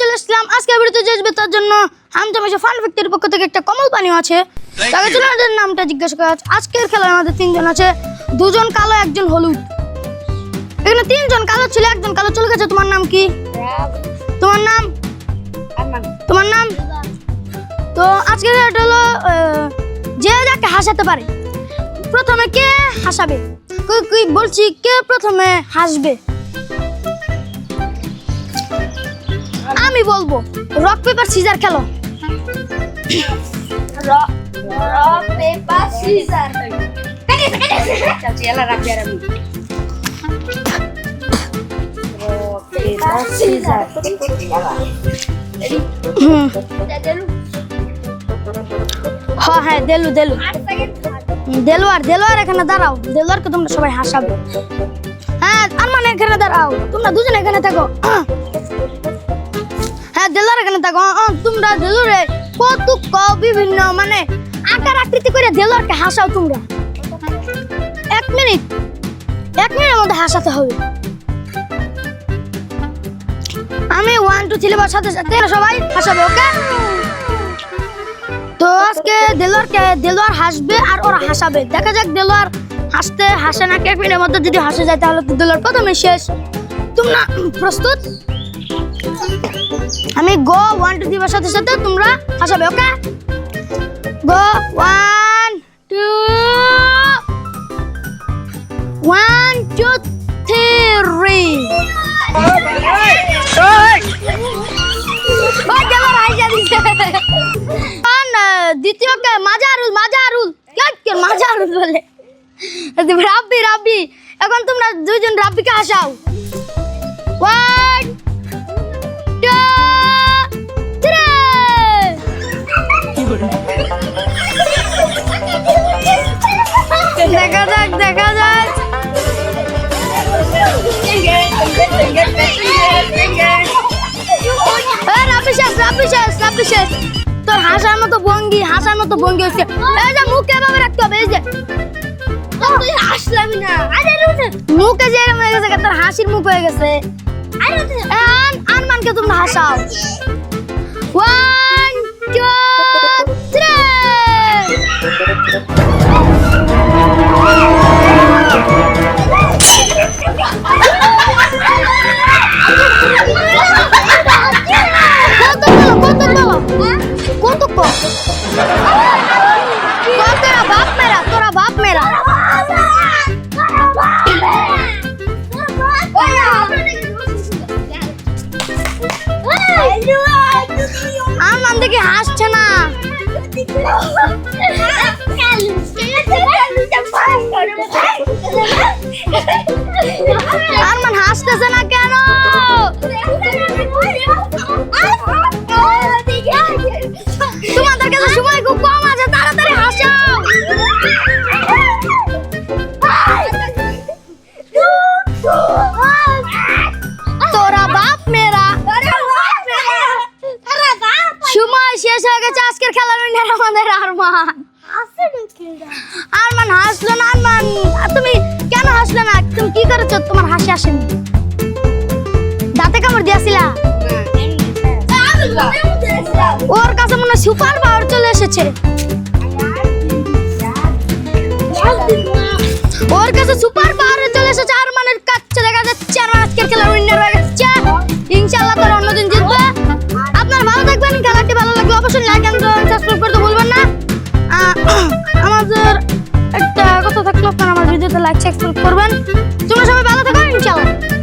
চলে আসলাম। আজকে ভিডিওতে তার জন্য হামজামেশা ফান ফ্যাক্টরির পক্ষ থেকে একটা কমল পানীয় আছে। তাকে চলে আমাদের নামটা জিজ্ঞাসা করা আছে। আজকের খেলায় আমাদের তিনজন আছে। দুজন কালো একজন হলুদ। এখানে তিনজন কালো ছিল একজন কালো চলে গেছে। তোমার নাম কি? তোমার নাম? তোমার নাম? তো আজকের খেলাটা হলো যে যাকে হাসাতে পারে। প্রথমে কে হাসাবে? কুই কুই বলছি কে প্রথমে হাসবে? আমি বলব রক পেপার সিজার খেলো। হ্যাঁ দেলু দেলু। দেলোয়ার দেলোয়ার এখানে দাঁড়াও। দেলোয়ারকে তোমরা সবাই হাসাবে। হ্যাঁ আরমান এখানে দাঁড়াও। তোমরা দুজন এখানে থাকো। হ্যাঁ দেলোয়ার এখানে থাকো। তোমরা দেলোরে কৌতুক ক- বিভিন্ন মানে আকার আকৃতি করে দেলোয়ারকে হাসাও তোমরা। এক মিনিট। এক মিনিটের মধ্যে হাসাতে হবে। আমি ওয়ান টু থ্রি বার সাথে সাথে সবাই হাসাবে ওকে তো আজকে দেলোয়ারকে দেলোয়ার হাসবে আর ওরা হাসাবে দেখা যাক দেলোয়ার হাসতে হাসে না এক মিনিটের মধ্যে যদি হাসে যায় তাহলে তো দেলোয়ার প্রথমে শেষ তোমরা প্রস্তুত আমি গো ওয়ান টু দিবার সাথে সাথে তোমরা হাসাবে ওকে go one two one two three ওই দেলোয়ার কারণ, আহ, দ্বিতীয় কে মাজারুল মাজারুল কে কে মাজারুল বলে রাব্বি রাব্বি এখন তোমরা দুইজন রাব্বিকে হাসাও ওয়ান টু থ্রি দেখা যাক দেখা ভঙ্গি হাসার মতো ভঙ্গি হচ্ছে। এই যে মুখ এভাবে রাখতে হবে এই যে। তুই হাসলাম না। আরে মুখে যে এরকম হয়ে গেছে তোর হাসির মুখ হয়ে গেছে। আন আনমানকে তোমরা হাসাও। ওয়ান টু থ্রি দেখি হাসছে না শেষ হয়ে গেছে আজকের খেলার উইনার আমাদের আরমান। আরমান হাসলো না আরমান? আর তুমি কেন হাসলে না? তুমি কি করেছ? তোমার হাসি আসেনি। দাঁতে কামড় দিয়েছিলা? ওর কাছে মনে সুপার পাওয়ার চলে এসেছে। ওর কাছে সুপার আমাদের একটা